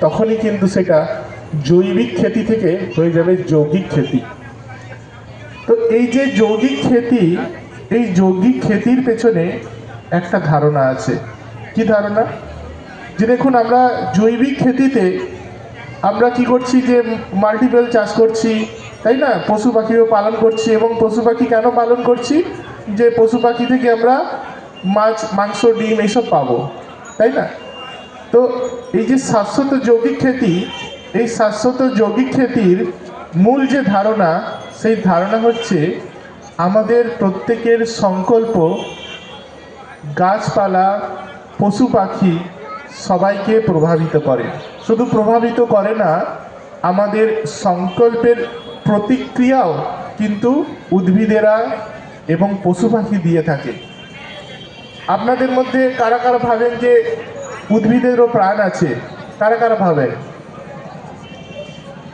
তখনই কিন্তু সেটা জৈবিক খেতি থেকে হয়ে যাবে যৌগিক খেতি। তো এই যে যৌগিক খেতি, এই যৌগিক খেতির পেছনে একটা ধারণা আছে। কি ধারণা? যে দেখুন, আমরা জৈবিক খেতিতে আমরা কি করছি যে মাল্টিপেল চাষ করছি, তাই না? পশু পাখিও পালন করছি এবং পশু পাখি কেন পালন করছি? যে পশু পাখি থেকে আমরা মাছ, মাংস, ডিম এইসব পাবো, তাই না? তো এই যে শাশ্বত যৌগিক খেতি এই শাশ্বত যৌগিক খেতির মূল যে ধারণা, সেই ধারণা হচ্ছে আমাদের প্রত্যেকের সংকল্প, গাছপালা, পশু পাখি সবাইকে প্রভাবিত করে। শুধু প্রভাবিত করে না, আমাদের সংকল্পের প্রতিক্রিয়াও কিন্তু উদ্ভিদেরা এবং পশু পাখি দিয়ে থাকে। আপনাদের মধ্যে কারা কারা ভাবেন যে উদ্ভিদেরও প্রাণ আছে। কারা কারা ভাবে?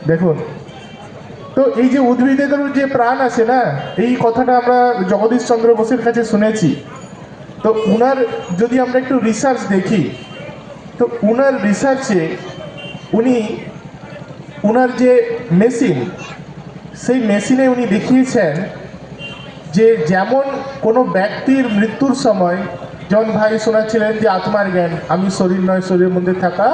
দেখুন। তো এই যে উদ্ভিদেরও যে প্রাণ আছে না, এই কথাটা আমরা জগদীশ চন্দ্র বোসের কাছে শুনেছি। তো উনার যদি আমরা একটু রিসার্চ দেখি, তো উনার রিসার্চে উনি, উনার যে মেশিন সেই মেশিনে উনি দেখিয়েছেন যে যেমন কোনো ব্যক্তির মৃত্যুর সময় জন ভাই শোনাচ্ছিলেন যে আত্মার জ্ঞান। আমি শরীর নয়, শরীরের মধ্যে থাকা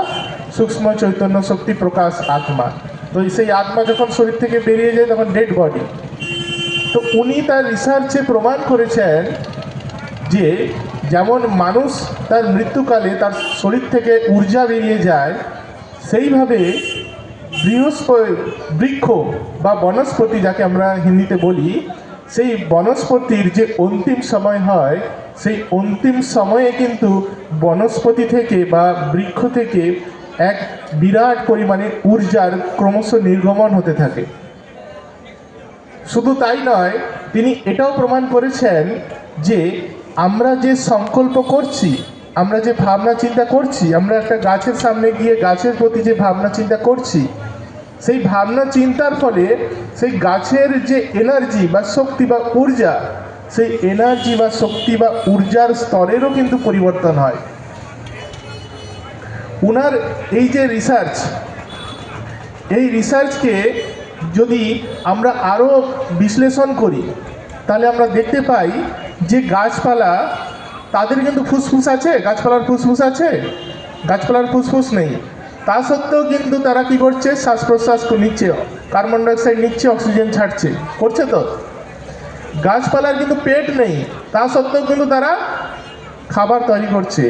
সূক্ষ্ম চৈতন্য শক্তি প্রকাশ আত্মা। তো সেই আত্মা যখন শরীর থেকে বেরিয়ে যায়, তখন ডেড বডি তো উনি তার রিসার্চে প্রমাণ করেছেন যে যেমন মানুষ তার মৃত্যুকালে তার শরীর থেকে ঊর্জা বেরিয়ে যায়, সেইভাবে বৃহস্প, বৃক্ষ বা বনস্পতি, যাকে আমরা হিন্দিতে বলি, সেই বনস্পতির যে অন্তিম সময় হয় সেই অন্তিম সময়ে কিন্তু বনস্পতি থেকে বা বৃক্ষ থেকে এক বিরাট পরিমাণে ঊর্জার ক্রমশ নির্গমন হতে থাকে। শুধু তাই নয়, তিনি এটাও প্রমাণ করেছেন যে আমরা যে সংকল্প করছি, আমরা যে ভাবনা চিন্তা করছি, আমরা একটা গাছের সামনে গিয়ে গাছের প্রতি যে ভাবনা চিন্তা করছি, সেই ভাবনা চিন্তার ফলে সেই গাছের যে এনার্জি বা শক্তি বা ঊর্জা সেই এনার্জি বা শক্তি বা ঊর্জার স্তরেরও কিন্তু পরিবর্তন হয়। উনার এই যে রিসার্চ এই রিসার্চকে যদি আমরা আরও বিশ্লেষণ করি, তাহলে আমরা দেখতে পাই যে গাছপালা, তাদের কিন্তু ফুসফুস আছে। গাছপালার ফুসফুস আছে, গাছপালার ফুসফুস নেই। তা সত্ত্বেও কিন্তু তারা কি করছে? শ্বাস প্রশ্বাস নিচ্ছে, কার্বন ডাইঅক্সাইড নিচ্ছে, অক্সিজেন ছাড়ছে। করছে তো? গাছপালার কিন্তু পেট নেই, তা সত্ত্বেও কিন্তু তারা খাবার তৈরি করছে।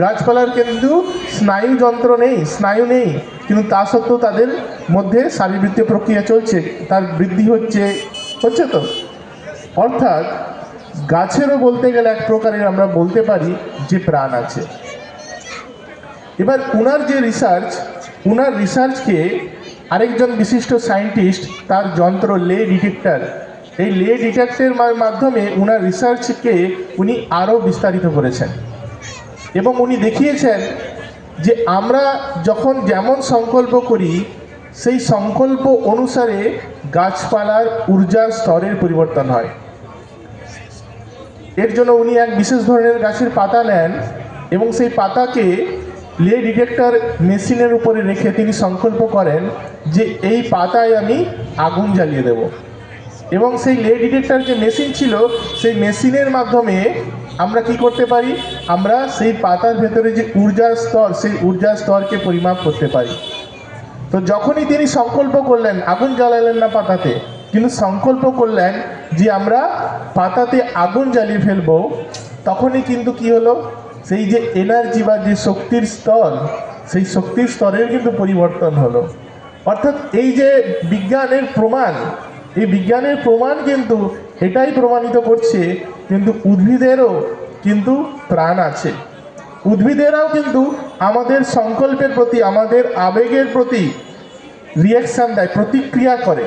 গাছপালার কিন্তু স্নায়ু যন্ত্র নেই, স্নায়ু নেই, কিন্তু তা সত্ত্বেও তাদের মধ্যে শারীরবৃত্তীয় প্রক্রিয়া চলছে, তার বৃদ্ধি হচ্ছে হচ্ছে তো? অর্থাৎ গাছেরও বলতে গেলে এক প্রকারের আমরা বলতে পারি যে প্রাণ আছে। এবার উনার যে রিসার্চ উনার রিসার্চকে আরেকজন বিশিষ্ট সায়েন্টিস্ট তার যন্ত্র লে ডিটেক্টর এই লে ডিটেক্টের মাধ্যমে উনার রিসার্চকে উনি আরও বিস্তারিত করেছেন। এবং উনি দেখিয়েছেন যে আমরা যখন যেমন সংকল্প করি, সেই সংকল্প অনুসারে গাছপালার ঊর্জার স্তরের পরিবর্তন হয়। এর জন্য উনি এক বিশেষ ধরনের গাছের পাতা নেন এবং সেই পাতাকে লে ডিটেক্টর মেশিনের উপরে রেখে তিনি সংকল্প করেন যে এই পাতায় আমি আগুন জ্বালিয়ে দেব। এবং সেই লে ডিটেক্টর যে মেশিন ছিল, সেই মেশিনের মাধ্যমে আমরা কি করতে পারি? আমরা সেই পাতার ভেতরে যে ঊর্জার স্তর, সেই ঊর্জার স্তরকে পরিমাপ করতে পারি। তো যখনই তিনি সংকল্প করলেন, আগুন জ্বালালেন না পাতাতে, কিন্তু সংকল্প করলেন যে আমরা পাতাতে আগুন জ্বালিয়ে ফেলব, তখনই কিন্তু কি হলো? সেই যে এনার্জি বা যে শক্তির স্তর, সেই শক্তির স্তরের কিন্তু পরিবর্তন হলো। অর্থাৎ এই যে বিজ্ঞানের প্রমাণ এই বিজ্ঞানের প্রমাণ কিন্তু এটাই প্রমাণিত করছে, কিন্তু উদ্ভিদেরও কিন্তু প্রাণ আছে। উদ্ভিদেরাও কিন্তু আমাদের সংকল্পের প্রতি, আমাদের আবেগের প্রতি রিয়াকশান দেয়, প্রতিক্রিয়া করে।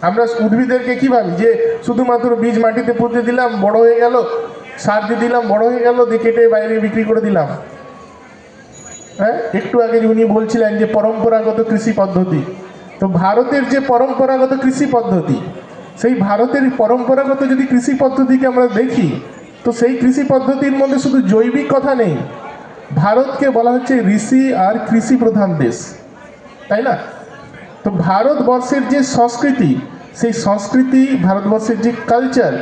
আমরা উদ্ভিদেরকে কী ভাবি? যে শুধুমাত্র বীজ মাটিতে পুঁতে দিলাম, বড় হয়ে গেল, সার দিয়ে দিলাম, বড় হয়ে গেল, দিয়ে কেটে বাইরে বিক্রি করে দিলাম। হ্যাঁ? একটু আগে উনি বলছিলেন যে পরম্পরাগত কৃষি পদ্ধতি। তো ভারতের যে পরম্পরাগত কৃষি পদ্ধতি, সেই ভারতের পরম্পরাগত যদি কৃষি পদ্ধতিকে আমরা দেখি, তো সেই কৃষি পদ্ধতির মধ্যে শুধু জৈবিক কথা নেই। ভারতকে বলা হচ্ছে ঋষি আর কৃষি প্রধান দেশ, তাই না? তো ভারতবর্ষের যে সংস্কৃতি, সেই সংস্কৃতি, ভারতবর্ষের যে কালচার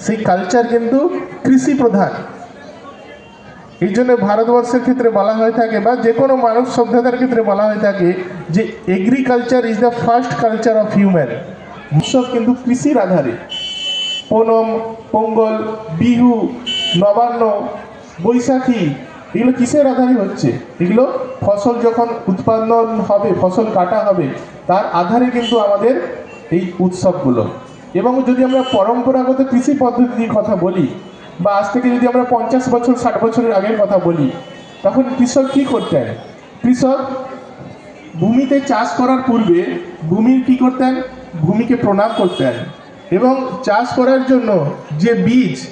সেই কালচার কিন্তু কৃষি প্রধান। এই জন্য ভারতবর্ষের ক্ষেত্রে বলা হয়ে থাকে বা যে কোনো মানব সভ্যতার ক্ষেত্রে বলা হয়ে থাকে যে agriculture is the first culture of human উৎসব কিন্তু কৃষির আধারে। ওনম পোঙ্গল, বিহু, নবান্ন, বৈশাখী, এগুলো কিসের আধারে হচ্ছে? এগুলো ফসল যখন উৎপাদন হবে, ফসল কাটা হবে, তার আধারে কিন্তু আমাদের এই উৎসবগুলো। এবং যদি আমরা পরম্পরাগত কৃষি পদ্ধতির কথা বলি বা আজ থেকে যদি আমরা পঞ্চাশ বছর, ষাট বছরের আগের কথা বলি, তখন কৃষক কী করতেন? কৃষক ভূমিতে চাষ করার পূর্বে ভূমির কি করতেন? ভূমিকে প্রণাম করতেন। এবং চাষ করার জন্য যে বীজ,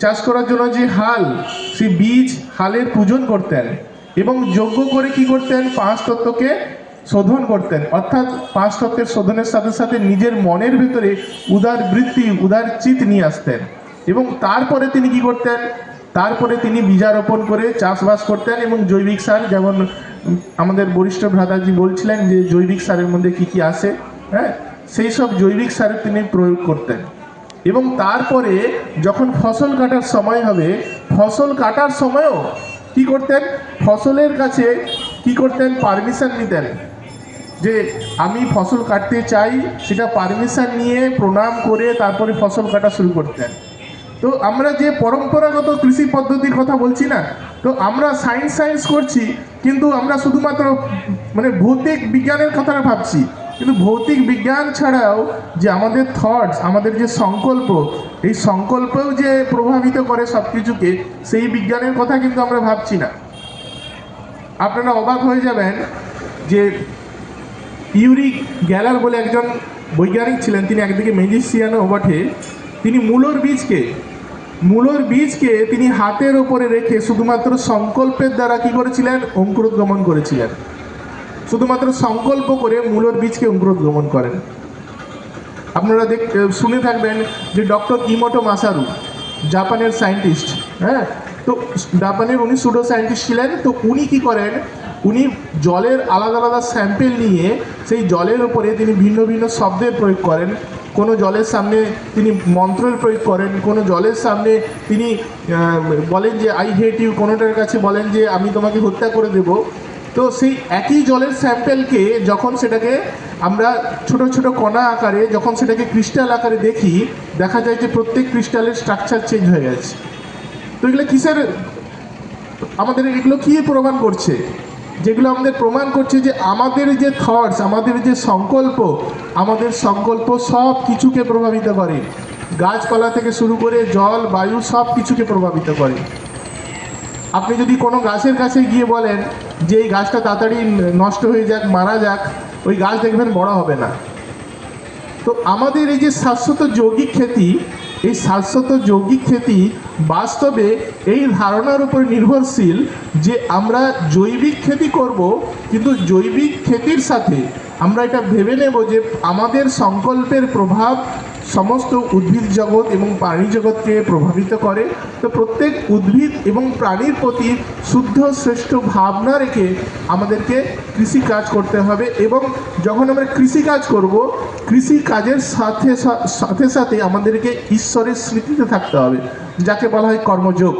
চাষ করার জন্য যে হাল, সেই বীজ হালের পূজন করতেন এবং যজ্ঞ করে কি করতেন? পাঁচ তত্ত্বকে শোধন করতেন। অর্থাৎ পাঁচ তত্ত্বের শোধনের সাথে সাথে নিজের মনের ভেতরে উদার বৃত্তি, উদার চিত নিয়ে আসতেন। এবং তারপরে তিনি কি করতেন? তারপরে তিনি বীজারোপণ করে চাষবাস করতেন এবং জৈবিক সার, যেমন আমাদের বরিষ্ঠ ভ্রাতাজি বলছিলেন যে জৈবিক সারের মধ্যে কি কি আসে হ্যাঁ? সেই সব জৈবিক সারের তিনি প্রয়োগ করতেন। এবং তারপরে যখন ফসল কাটার সময় হবে, ফসল কাটার সময়ও কি করতেন? ফসলের কাছে কি করতেন? পারমিশন নিতেন যে আমি ফসল কাটতে চাই, সেটা পারমিশন নিয়ে প্রণাম করে তারপরে ফসল কাটা শুরু করতেন। তো আমরা যে পরম্পরাগত কৃষি পদ্ধতির কথা বলছি না, তো আমরা সায়েন্স সায়েন্স করছি, কিন্তু আমরা শুধুমাত্র মানে ভৌতিক বিজ্ঞানের কথাটা ভাবছি। কিন্তু ভৌতিক বিজ্ঞান ছাড়াও যে আমাদের থটস আমাদের যে সংকল্প, এই সংকল্পও যে প্রভাবিত করে সব কিছুকে সেই বিজ্ঞানের কথা কিন্তু আমরা ভাবছি না। আপনারা অবাক হয়ে যাবেন যে ইউরিক গ্যালার বলে একজন বৈজ্ঞানিক ছিলেন, তিনি একদিকে ম্যাজিশিয়ানও বটে তিনি মূলর বীজকে মূলর বীজকে তিনি হাতের ওপরে রেখে শুধুমাত্র সংকল্পের দ্বারা কি করেছিলেন? অঙ্কুরোদ্গমন করেছিলেন। শুধুমাত্র সংকল্প করে মূলর বীজকে অঙ্কুরোদ্গমন করেন। আপনারা দেখ, শুনে থাকবেন যে ডক্টর ইমোটো মাসারু, জাপানের সায়েন্টিস্ট হ্যাঁ? তো জাপানের উনি সুডো সায়েন্টিস্ট ছিলেন, তো উনি কি করেন? উনি জলের আলাদা আলাদা স্যাম্পেল নিয়ে সেই জলের উপরে তিনি ভিন্ন ভিন্ন শব্দের প্রয়োগ করেন। কোনো জলের সামনে তিনি মন্ত্রের প্রয়োগ করেন, কোনো জলের সামনে তিনি বলেন যে আই হেট ইউ কোনোটার কাছে বলেন যে, আমি তোমাকে হত্যা করে দেব। তো সেই একই জলের স্যাম্পেলকে যখন সেটাকে আমরা ছোট ছোট কণা আকারে, যখন সেটাকে ক্রিস্টাল আকারে দেখি, দেখা যায় যে প্রত্যেক ক্রিস্টালের স্ট্রাকচার চেঞ্জ হয়ে গেছে। তো এগুলো কিসের? আমাদের এগুলো কী প্রমাণ করছে? যেগুলো আমাদের প্রমাণ করছে যে আমাদের যে থটস আমাদের যে সংকল্প, আমাদের সংকল্প সব কিছুকে প্রভাবিত করে। গাছপালা থেকে শুরু করে জল, বায়ু সব কিছুকে প্রভাবিত করে। আপনি যদি কোনো গাছের কাছে গিয়ে বলেন যে এই গাছটা তাড়াতাড়ি নষ্ট হয়ে যাক, মারা যাক, ওই গাছ দেখবেন বড় হবে না। তো আমাদের এই যে শাশ্বত যৌগিক খ্যাতি, এই শাশ্বত যৌগিক খ্যাতি বাস্তবে এই ধারণার উপর নির্ভরশীল যে আমরা জৈবিক খেতি করব, কিন্তু জৈবিক খেতির সাথে আমরা এটা ভেবে নেব যে আমাদের সংকল্পের প্রভাব সমস্ত উদ্ভিদ জগৎ এবং প্রাণী জগৎকে প্রভাবিত করে। তো প্রত্যেক উদ্ভিদ এবং প্রাণীর প্রতি শুদ্ধ, শ্রেষ্ঠ ভাবনা রেখে আমাদেরকে কৃষি কাজ করতে হবে এবং যখন আমরা কৃষি কাজ করব কৃষি কাজের সাথে সাথে সাথে আমাদেরকে ঈশ্বরের স্মৃতিতে থাকতে হবে, যাকে বলা হয় কর্মযোগ।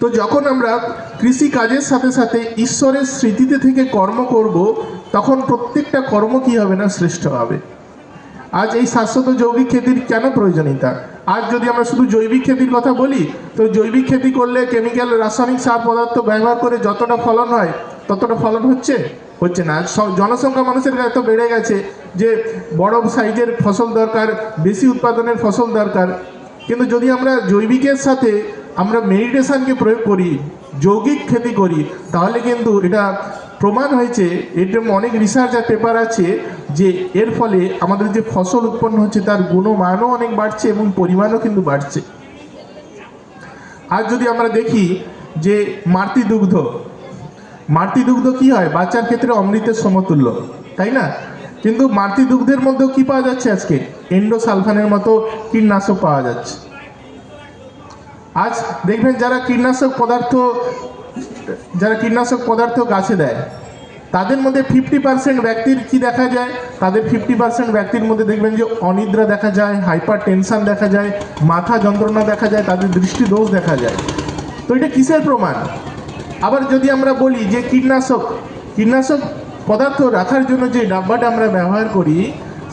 তো যখন আমরা কৃষি কাজের সাথে সাথে ঈশ্বরের স্মৃতিতে থেকে কর্ম করব, তখন প্রত্যেকটা কর্ম কী হবে না? শ্রেষ্ঠ হবে। আজ এই শাশ্বত যৌগিক খেতির কেন প্রয়োজনীয়তা? আজ যদি আমরা শুধু জৈবিক খেতির কথা বলি, তো জৈবিক খেতি করলে কেমিক্যাল রাসায়নিক সার পদার্থ ব্যবহার করে যতটা ফলন হয়, ততটা ফলন হচ্ছে? হচ্ছে না। জনসংখ্যা মানুষের এত বেড়ে গেছে যে বড় সাইজের ফসল দরকার, বেশি উৎপাদনের ফসল দরকার। কিন্তু যদি আমরা জৈবিকের সাথে আমরা মেডিটেশনকে প্রয়োগ করি, যৌগিক খেতি করি, তাহলে কিন্তু এটা প্রমাণ হয়েছে এরকম অনেক রিসার্চ আর পেপার আছে, যে এর ফলে আমাদের যে ফসল উৎপন্ন হচ্ছে, তার গুণমানও অনেক বাড়ছে এবং পরিমাণও কিন্তু বাড়ছে। আর যদি আমরা দেখি যে মাতৃ দুগ্ধ মাতৃ দুগ্ধ কি হয়? বাচ্চার ক্ষেত্রে অমৃতের সমতুল্য, তাই না? কিন্তু মাতৃ দুগ্ধের মধ্যেও কি পাওয়া যাচ্ছে আজকে? এন্ডোসালফানের মতো কীটনাশক পাওয়া যাচ্ছে। আজ দেখবেন যারা কীটনাশক পদার্থ যারা কীটনাশক পদার্থ গাছে দেয়, তাদের মধ্যে ফিফটি পার্সেন্ট ব্যক্তির কি দেখা যায়? তাদের ফিফটি পার্সেন্ট ব্যক্তির মধ্যে দেখবেন যে অনিদ্রা দেখা যায় হাইপার টেনশন দেখা যায়, মাথা যন্ত্রণা দেখা যায়, তাদের দৃষ্টি দোষ দেখা যায়। তো এটা কিসের প্রমাণ? আবার যদি আমরা বলি যে কীটনাশক কীটনাশক পদার্থ রাখার জন্য যে ডাব্বাটা আমরা ব্যবহার করি,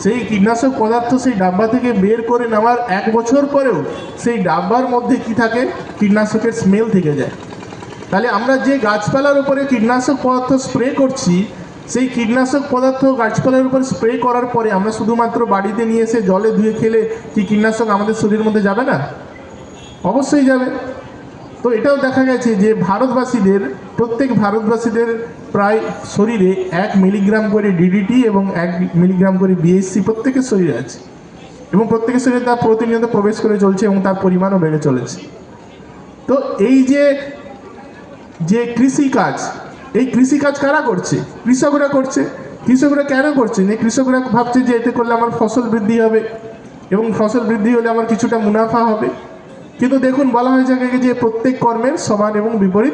সেই কীটনাশক পদার্থ সেই ডাব্বা থেকে বের করে নেওয়ার এক বছর পরেও সেই ডাব্বার মধ্যে কি থাকে? কীটনাশকের স্মেল থেকে যায়। তাহলে আমরা যে গাছপালার উপরে কীটনাশক পদার্থ স্প্রে করছি, সেই কীটনাশক পদার্থ গাছপালার উপর স্প্রে করার পরে আমরা শুধুমাত্র বাড়িতে নিয়ে এসে জলে ধুয়ে খেলে কি কীটনাশক আমাদের শরীরের মধ্যে যাবে না? অবশ্যই যাবে। তো এটাও দেখা গেছে যে ভারতবাসীদের, প্রত্যেক ভারতবাসীদের প্রায় শরীরে এক মিলিগ্রাম করে ডিডিটি এবং এক মিলিগ্রাম করে বিএসসি প্রত্যেকের শরীরে আছে। এবং প্রত্যেকের শরীরে তা প্রতিনিয়ত প্রবেশ করে চলছে এবং তার পরিমাণও বেড়ে চলেছে। তো এই যে যে কৃষিকাজ, এই কৃষিকাজ কারা করছে? কৃষকরা করছে। কৃষকরা কেন করছে? যে কৃষকরা ভাবছে যে এতে করলে আমার ফসল বৃদ্ধি হবে এবং ফসল বৃদ্ধি হলে আমার কিছুটা মুনাফা হবে। কিন্তু দেখুন, বলা হয়ে থাকে যে প্রত্যেক কর্মের সমান এবং বিপরীত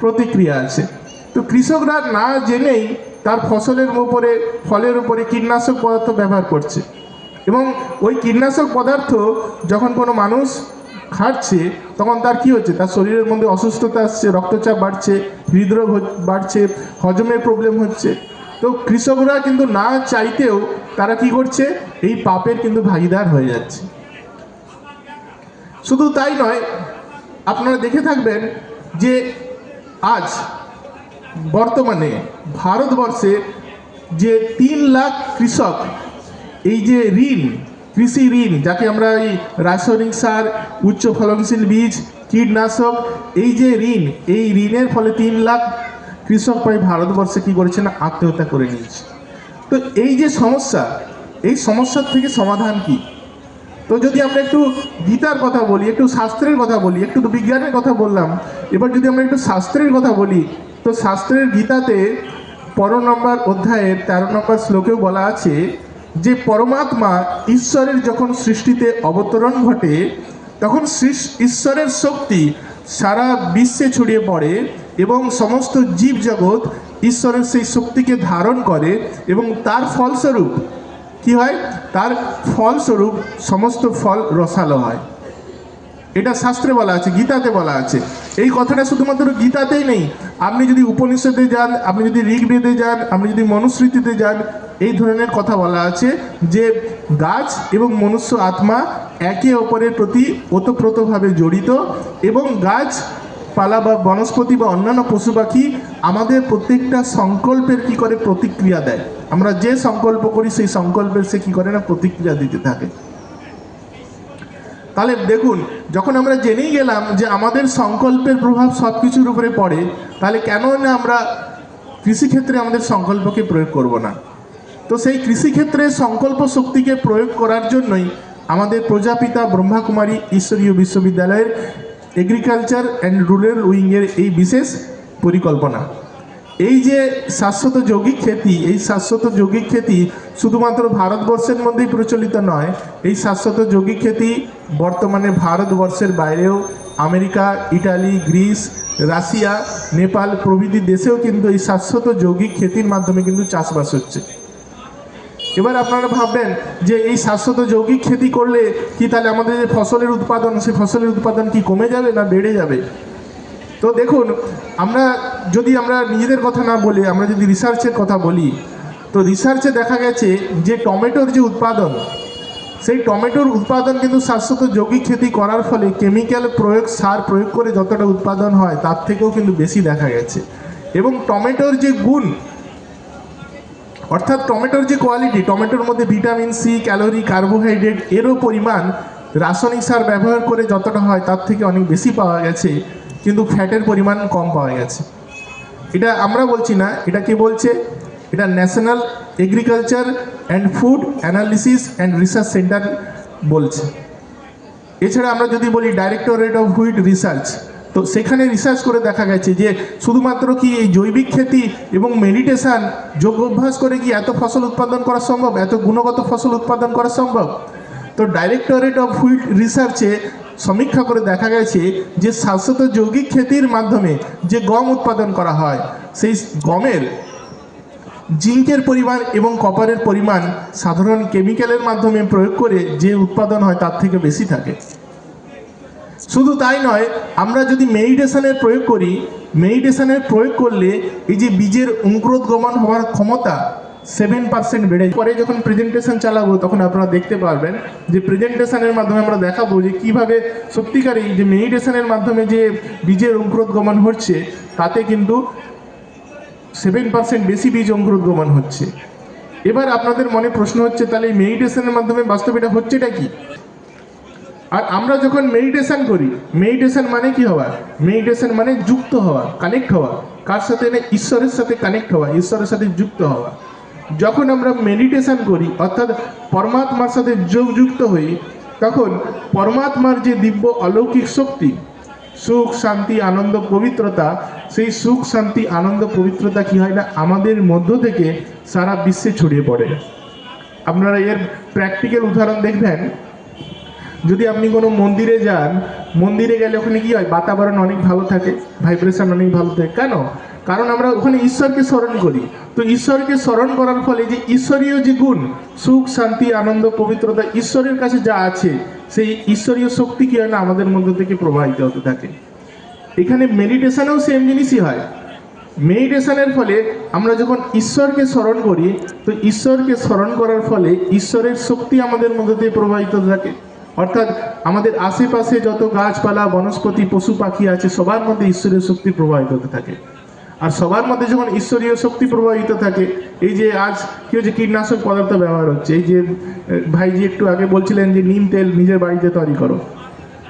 প্রতিক্রিয়া আছে। তো কৃষকরা না জেনেই তার ফসলের উপরে, ফলের উপরে কীটনাশক পদার্থ ব্যবহার করছে। এবং ওই কীটনাশক পদার্থ যখন কোনো মানুষ খাচ্ছে তখন তার কি হচ্ছে? তার শরীরের মধ্যে অসুস্থতা আসছে, রক্তচাপ বাড়ছে, হৃদরোগ বাড়ছে, হজমের প্রবলেম হচ্ছে। তো কৃষকরা কিন্তু না চাইতেও তারা কি করছে? এই পাপের কিন্তু ভাগিদার হয়ে যাচ্ছে। শুধু তাই নয়, আপনারা দেখে থাকবেন যে আজ বর্তমানে ভারতবর্ষে যে তিন লাখ কৃষক, এই যে ঋণ কৃষি ঋণ, যাকে আমরা এই রাসায়নিক সার, উচ্চ ফলনশীল বীজ, কীটনাশক, এই যে ঋণ, এই ঋণের ফলে তিন লাখ কৃষক প্রায় ভারতবর্ষে কী করেছে না আত্মহত্যা করে নিয়েছে। তো এই যে সমস্যা, এই সমস্যার থেকে সমাধান কী? তো যদি আমরা একটু গীতার কথা বলি, একটু শাস্ত্রের কথা বলি, একটু বিজ্ঞানের কথা বললাম, এবার যদি আমরা একটু শাস্ত্রের কথা বলি, তো শাস্ত্রের গীতাতে পনেরো নম্বর অধ্যায়ের তেরো নম্বর শ্লোকেও বলা আছে যে পরমাত্মা ঈশ্বরের যখন সৃষ্টিতে অবতরণ ঘটে, তখন ঈশ্বরের শক্তি সারা বিশ্বে ছড়িয়ে পড়ে এবং সমস্ত জীবজগৎ ঈশ্বরের সেই শক্তিকে ধারণ করে এবং তার ফলস্বরূপ কি হয়? তার ফলস্বরূপ সমস্ত ফল রসালো হয়। এটা শাস্ত্রে বলা আছে, গীতাতে বলা আছে। এই কথাটা শুধুমাত্র গীতাতেই নেই। আপনি যদি উপনিষদে যান, আপনি যদি ঋগ্বেদে যান, আপনি যদি মনুস্মৃতিতে যান, এই ধরনের কথা বলা আছে যে গাছ এবং মনুষ্য আত্মা একে অপরের প্রতি ওতপ্রোতভাবে জড়িত এবং গাছ পালা বা বনস্পতি বা অন্যান্য পশু পাখি আমাদের প্রত্যেকটা সংকল্পের কি করে প্রতিক্রিয়া দেয়? আমরা যে সংকল্প করি, সেই সংকল্পের সে কী করে না প্রতিক্রিয়া দিতে থাকে। তাহলে দেখুন, যখন আমরা জেনেই গেলাম যে আমাদের সংকল্পের প্রভাব সব কিছুর উপরে পড়ে, তাহলে কেন না আমরা কৃষিক্ষেত্রে আমাদের সংকল্পকে প্রয়োগ করব না? তো সেই কৃষিক্ষেত্রে সংকল্প শক্তিকে প্রয়োগ করার জন্যই আমাদের প্রজাপিতা ব্রহ্মাকুমারী ঈশ্বরীয় বিশ্ববিদ্যালয়ের এগ্রিকালচার অ্যান্ড রুরাল উইংয়ের এই বিশেষ পরিকল্পনা। এই যে শাশ্বত যৌগিক খ্যাতি, এই শাশ্বত যৌগিক খ্যাতি শুধুমাত্র ভারতবর্ষের মধ্যেই প্রচলিত নয়, এই শাশ্বত যৌগিক খ্যাতি বর্তমানে ভারতবর্ষের বাইরেও America, Italy, Greece, Russia, Nepal প্রভৃতি দেশেও কিন্তু এই শাশ্বত যৌগিক খ্যাতির মাধ্যমে কিন্তু চাষবাস হচ্ছে। এবার আপনারা ভাববেন যে এই শাশ্বত যৌগিক খেতি করলে কি তাহলে আমাদের যে ফসলের উৎপাদন সেই ফসলের উৎপাদন কি কমে যাবে না বেড়ে যাবে? তো দেখুন, আমরা যদি আমরা নিজেদের কথা না বলি, আমরা যদি রিসার্চের কথা বলি, তো রিসার্চে দেখা গেছে যে টমেটোর যে উৎপাদন, সেই টমেটোর উৎপাদন কিন্তু শাশ্বত যৌগিক খেতি করার ফলে কেমিক্যাল প্রয়োগ, সার প্রয়োগ করে যতটা উৎপাদন হয়, তার থেকেও কিন্তু বেশি দেখা গেছে। এবং টমেটোর যে গুণ, অর্থাৎ টমেটোর যে কোয়ালিটি টমেটোর মধ্যে ভিটামিন সি ক্যালোরি কার্বোহাইড্রেট এরও পরিমাণ রাসায়নিক সার ব্যবহার করে যতটা হয়, তার থেকে অনেক বেশি পাওয়া গেছে। কিন্তু ফ্যাটের পরিমাণ কম পাওয়া গেছে। এটা আমরা বলছি না, এটা কে বলছে? এটা national agriculture and food analysis and research centre বলছে। এছাড়া আমরা যদি বলি ডাইরেক্টরেট অফ হুইট রিসার্চ, তো সেখানে রিসার্চ করে দেখা গেছে যে শুধুমাত্র কি এই জৈবিক খেতি এবং মেডিটেশন যোগ অভ্যাস করে কি এত ফসল উৎপাদন করা সম্ভব, এত গুণগত ফসল উৎপাদন করা সম্ভব? তো ডাইরেক্টরেট অফ হুইট রিসার্চে সমীক্ষা করে দেখা গেছে যে শাশ্বত যৌগিক খেতির মাধ্যমে যে গম উৎপাদন করা হয়, সেই গমের জিঙ্কের পরিমাণ এবং কপারের পরিমাণ সাধারণ কেমিক্যালের মাধ্যমে প্রয়োগ করে যে উৎপাদন হয় তার থেকে বেশি থাকে। শুধু তাই নয়, আমরা যদি মেডিটেশনের প্রয়োগ করি, মেডিটেশনের প্রয়োগ করলে এই যে বীজের অঙ্কুরোদ্গমন হওয়ার ক্ষমতা সেভেন পার্সেন্ট বেড়ে পরে যখন প্রেজেন্টেশন চালাবো, তখন আপনারা দেখতে পারবেন যে প্রেজেন্টেশনের মাধ্যমে আমরা দেখাবো যে কীভাবে সত্যিকারই যে মেডিটেশনের মাধ্যমে যে বীজের অঙ্কুরোদ্গমন হচ্ছে, তাতে কিন্তু সেভেন পার্সেন্ট বেশি বীজ অঙ্কুরোদ্গমন হচ্ছে। এবার আপনাদের মনে প্রশ্ন হচ্ছে, তাহলে এই মেডিটেশনের মাধ্যমে বাস্তবে এটা হচ্ছেটা কি? আর আমরা যখন মেডিটেশন করি মেডিটেশন মানে কি হওয়া? মেডিটেশন মানে যুক্ত হওয়া কানেক্ট হওয়া। কার সাথে? না, ঈশ্বরের সাথে কানেক্ট হওয়া, ঈশ্বরের সাথে যুক্ত হওয়া। যখন আমরা মেডিটেশন করি, অর্থাৎ পরমাত্মার সাথে যোগযুক্ত হই, তখন পরমাত্মার যে দিব্য অলৌকিক শক্তি, সুখ, শান্তি, আনন্দ, পবিত্রতা, সেই সুখ, শান্তি, আনন্দ, পবিত্রতা কি হয় না? আমাদের মধ্য থেকে সারা বিশ্বে ছড়িয়ে পড়ে। আপনারা এর প্র্যাকটিক্যাল উদাহরণ দেখবেন। যদি আপনি কোনো মন্দিরে যান, মন্দিরে গেলে ওখানে কী হয়? বাতাবরণ অনেক ভালো থাকে ভাইব্রেশন অনেক ভালো থাকে। কেন? কারণ আমরা ওখানে ঈশ্বরকে স্মরণ করি। তো ঈশ্বরকে স্মরণ করার ফলে যে ঈশ্বরীয় যে গুণ, সুখ, শান্তি, আনন্দ, পবিত্রতা, ঈশ্বরের কাছে যা আছে, সেই ঈশ্বরীয় শক্তি কি হয় না, আমাদের মধ্যে থেকে প্রবাহিত হতে থাকে। এখানে মেডিটেশনেও সেম জিনিসই হয়। মেডিটেশনের ফলে আমরা যখন ঈশ্বরকে স্মরণ করি, তো ঈশ্বরকে স্মরণ করার ফলে ঈশ্বরের শক্তি আমাদের মধ্যে দিয়ে প্রবাহিত থাকে। অর্থাৎ আমাদের আশেপাশে যত গাছপালা, বনস্পতি, পশু পাখি আছে, সবার মধ্যে ঈশ্বরের শক্তি প্রবাহিত হতে থাকে। আর সবার মধ্যে যখন ঈশ্বরীয় শক্তি প্রবাহিত থাকে, এই যে আজ কি হচ্ছে, কীটনাশক পদার্থ ব্যবহার হচ্ছে, এই যে ভাইজি একটু আগে বলছিলেন যে নিম তেল নিজের বাড়িতে তৈরি করো।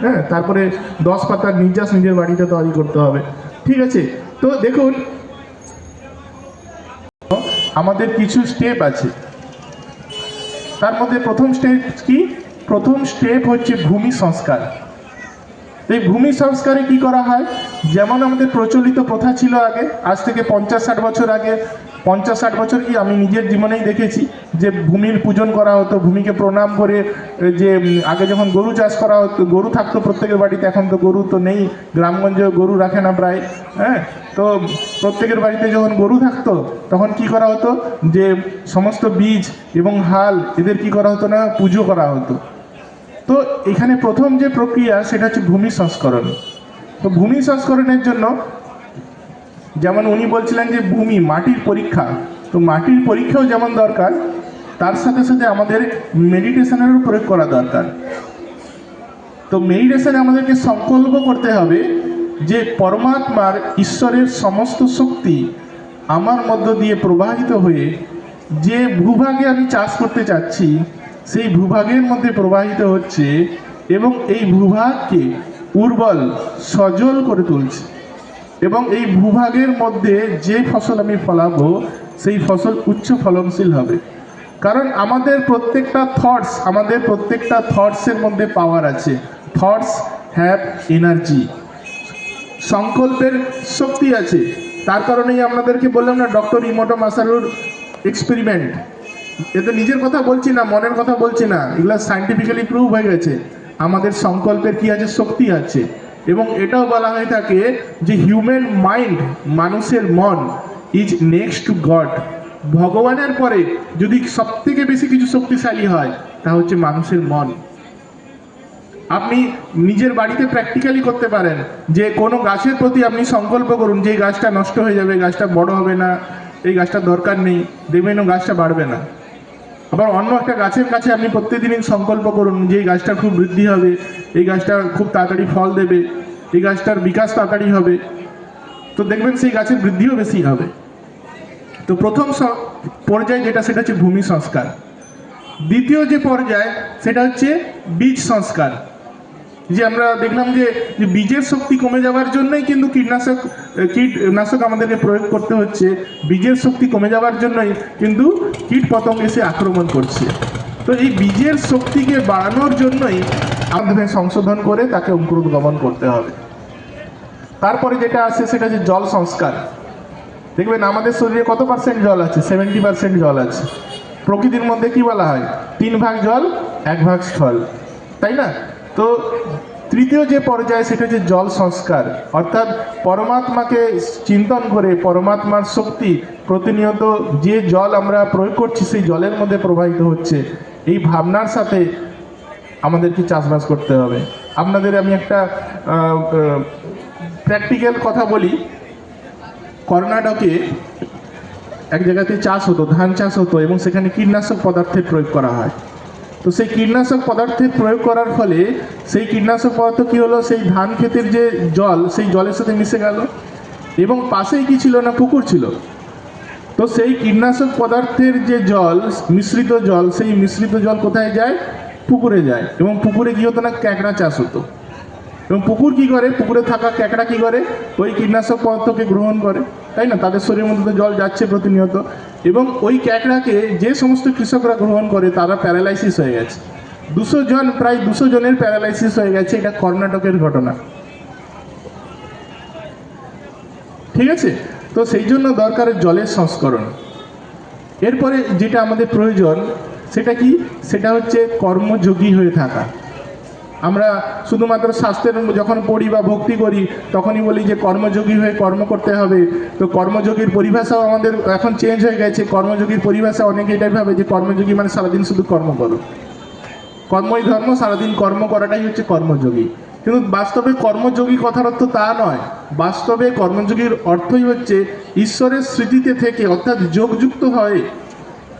হ্যাঁ তারপরে দশ পাতার নির্যাস নিজের বাড়িতে তৈরি করতে হবে। ঠিক আছে? তো দেখুন, আমাদের কিছু স্টেপ আছে। তার মধ্যে প্রথম স্টেপ কি? প্রথম স্টেপ হচ্ছে ভূমি সংস্কার। এই ভূমি সংস্কারে কি করা হয়? যেমন আমাদের প্রচলিত প্রথা ছিল আগে, আজ থেকে পঞ্চাশ ষাট বছর আগে, পঞ্চাশ ষাট বছর কি আমি নিজের জীবনেই দেখেছি যে ভূমির পূজন করা হতো, ভূমিকে প্রণাম করে যে আগে যখন গরু চাষ করা হতো, গরু থাকতো প্রত্যেকের বাড়িতে, এখন তো গরু তো নেই গ্রামগঞ্জে গরু রাখে না প্রায় হ্যাঁ? তো প্রত্যেকের বাড়িতে যখন গরু থাকতো, তখন কি করা হতো? যে, সমস্ত বীজ এবং হাল, এদের কি করা হতো না? পুজো করা হতো। তো এখানে প্রথম যে প্রক্রিয়া, সেটা হচ্ছে ভূমি সংস্করণ। তো ভূমি সংস্করণের জন্য, যেমন উনি বলছিলেন যে ভূমি, মাটির পরীক্ষা। তো মাটির পরীক্ষাও যেমন দরকার, তার সাথে সাথে আমাদের মেডিটেশনেরও প্রয়োগ করা দরকার। তো মেডিটেশনে আমাদেরকে সংকল্প করতে হবে যে পরমাত্মার ঈশ্বরের সমস্ত শক্তি আমার মধ্য দিয়ে প্রবাহিত হয়ে যে ভূভাগে আমি চাষ করতে চাচ্ছি সেই ভূভাগের মধ্যে প্রবাহিত হচ্ছে এবং এই ভূভাগকে উর্বল সজল করে তুলছে। এবং এই ভূভাগের মধ্যে যে ফসল আমি ফলাবো, সেই ফসল উচ্চ ফলনশীল হবে। কারণ আমাদের প্রত্যেকটা থটস আমাদের প্রত্যেকটা থটসের মধ্যে পাওয়ার আছে। থটস হ্যাভ এনার্জি সংকল্পের শক্তি আছে। তার কারণেই আপনাদেরকে বললাম না ডক্টর ইমোটো মাসারুর এক্সপেরিমেন্ট এতে নিজের কথা বলছি না, মনের কথা বলছি না। এগুলো সাইন্টিফিক্যালি প্রুভ হয়ে গেছে। আমাদের সংকল্পের কি আছে? শক্তি আছে। এবং এটাও বলা হয়ে থাকে যে হিউম্যান মাইন্ড মানুষের মন ইজ নেক্সট টু গড ভগবানের পরে যদি সব থেকে বেশি কিছু শক্তিশালী হয়, তা হচ্ছে মানুষের মন। আপনি নিজের বাড়িতে প্র্যাকটিক্যালি করতে পারেন যে কোনো গাছের প্রতি আপনি সংকল্প করুন যে গাছটা নষ্ট হয়ে যাবে গাছটা বড় হবে না, এই গাছটার দরকার নেই, দেখবেন গাছটা বাড়বে না। আবার অন্য একটা গাছের কাছে আপনি প্রত্যেকদিন সংকল্প করুন যে এই গাছটা খুব বৃদ্ধি হবে, এই গাছটা খুব তাড়াতাড়ি ফল দেবে, এই গাছটার বিকাশ তাড়াতাড়ি হবে। তো দেখবেন সেই গাছের বৃদ্ধিও বেশি হবে। তো প্রথম পর্যায় যেটা, সেটা হচ্ছে ভূমি সংস্কার। দ্বিতীয় যে পর্যায়, সেটা হচ্ছে বীজ সংস্কার। যে আমরা দেখলাম যে বীজের শক্তি কমে যাওয়ার জন্যই কিন্তু কীটনাশক কীটনাশক আমাদেরকে প্রয়োগ করতে হচ্ছে। বীজের শক্তি কমে যাওয়ার জন্যই কিন্তু কীট পতঙ্গ এসে আক্রমণ করছে। তো এই বীজের শক্তিকে বাড়ানোর জন্যই আমাদের সংশোধন করে তাকে অঙ্কুরোদ্গমন করতে হবে। তারপরে যেটা আছে সেটা হচ্ছে জল সংস্কার। দেখবেন আমাদের শরীরে কত পার্সেন্ট জল আছে? সেভেন্টি পার্সেন্ট জল আছে। প্রকৃতির মধ্যে কি বলা হয়? তিন ভাগ জল, এক ভাগ স্থল। তাই না? তো তৃতীয় যে পর্যায়ে, সেটা হচ্ছে জল সংস্কার। অর্থাৎ পরমাত্মাকে চিন্তন করে, পরমাত্মার শক্তি প্রতিনিয়ত যে জল আমরা প্রয়োগ করছি, সেই জলের মধ্যে প্রবাহিত হচ্ছে। এই ভাবনার সাথে আমাদেরকে চাষবাস করতে হবে। আপনাদের আমি একটা প্র্যাকটিক্যাল কথা বলি। কর্ণাটকে এক জায়গাতে চাষ হতো, ধান চাষ হতো এবং সেখানে কীটনাশক পদার্থের প্রয়োগ করা হয়। তো সেই কীটনাশক পদার্থের প্রয়োগ করার ফলে সেই কীটনাশক পদার্থ কী হলো? সেই ধান ক্ষেতের যে জল, সেই জলের সাথে মিশে গেল। এবং পাশেই কি ছিল না? পুকুর ছিল। তো সেই কীটনাশক পদার্থের যে জল, মিশ্রিত জল, সেই মিশ্রিত জল কোথায় যায়? পুকুরে যায়। এবং পুকুরে কী হতো না? ক্যাঁকড়া চাষ হতো। এবং পুকুর কি করে? পুকুরে থাকা ক্যাকড়া কি করে? ওই কীটনাশক পদার্থকে গ্রহণ করে, তাই না? তাদের শরীরের মধ্যে জল যাচ্ছে প্রতিনিয়ত। এবং ওই ক্যাঁকড়াকে যে সমস্ত কৃষকরা গ্রহণ করে, তারা প্যারালাইসিস হয়ে গেছে। দুশো জন, প্রায় দুশো জনের প্যারালাইসিস হয়ে গেছে। এটা কর্ণাটকের ঘটনা। ঠিক আছে? তো সেই জন্য দরকার জলের সংস্করণ। এরপরে যেটা আমাদের প্রয়োজন, সেটা কি? সেটা হচ্ছে কর্মযোগী হয়ে থাকা। আমরা শুধুমাত্র শাস্ত্রের যখন পড়ি বা ভক্তি করি, তখনই বলি যে কর্মযোগী হয়ে কর্ম করতে হবে। তো কর্মযোগীর পরিভাষাও আমাদের এখন চেঞ্জ হয়ে গেছে। কর্মযোগীর পরিভাষা অনেকে এটাই ভাবে যে কর্মযোগী মানে সারাদিন শুধু কর্ম করো। কর্মই ধর্ম, সারাদিন কর্ম করাটাই হচ্ছে কর্মযোগী। কিন্তু বাস্তবে কর্মযোগী কথার অর্থ তা নয়। বাস্তবে কর্মযোগীর অর্থই হচ্ছে ঈশ্বরের স্মৃতিতে থেকে অর্থাৎ যোগযুক্ত হয়ে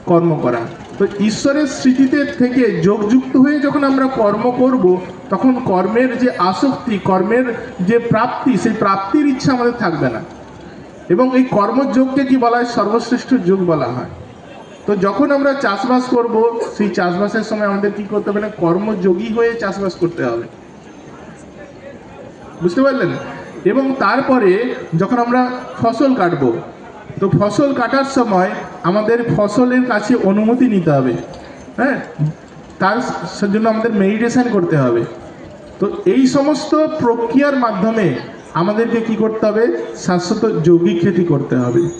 কর্ম করা। তো ঈশ্বরের স্মৃতিতে থেকে যোগযুক্ত হয়ে যখন আমরা কর্ম করব, তখন কর্মের যে আসক্তি, কর্মের যে প্রাপ্তি, সেই প্রাপ্তির ইচ্ছা আমাদের থাকবে না। এবং এই কর্মযোগকে কি বলা হয়? সর্বশ্রেষ্ঠ যোগ বলা হয়। তো যখন আমরা চাষবাস করব, সেই চাষবাসের সময় আমাদের কি করতে হবে না? কর্মযোগী হয়ে চাষবাস করতে হবে। বুঝতে পারলেন? এবং তারপরে যখন আমরা ফসল কাটবো, তো ফসল কাটার সময় আমাদের ফসলের কাছে অনুমতি নিতে হবে হ্যাঁ? তার জন্য আমাদের মেডিটেশন করতে হবে। তো এই সমস্ত প্রক্রিয়ার মাধ্যমে আমাদেরকে কি করতে হবে? শাশ্বত যৌগিক খেতি করতে হবে।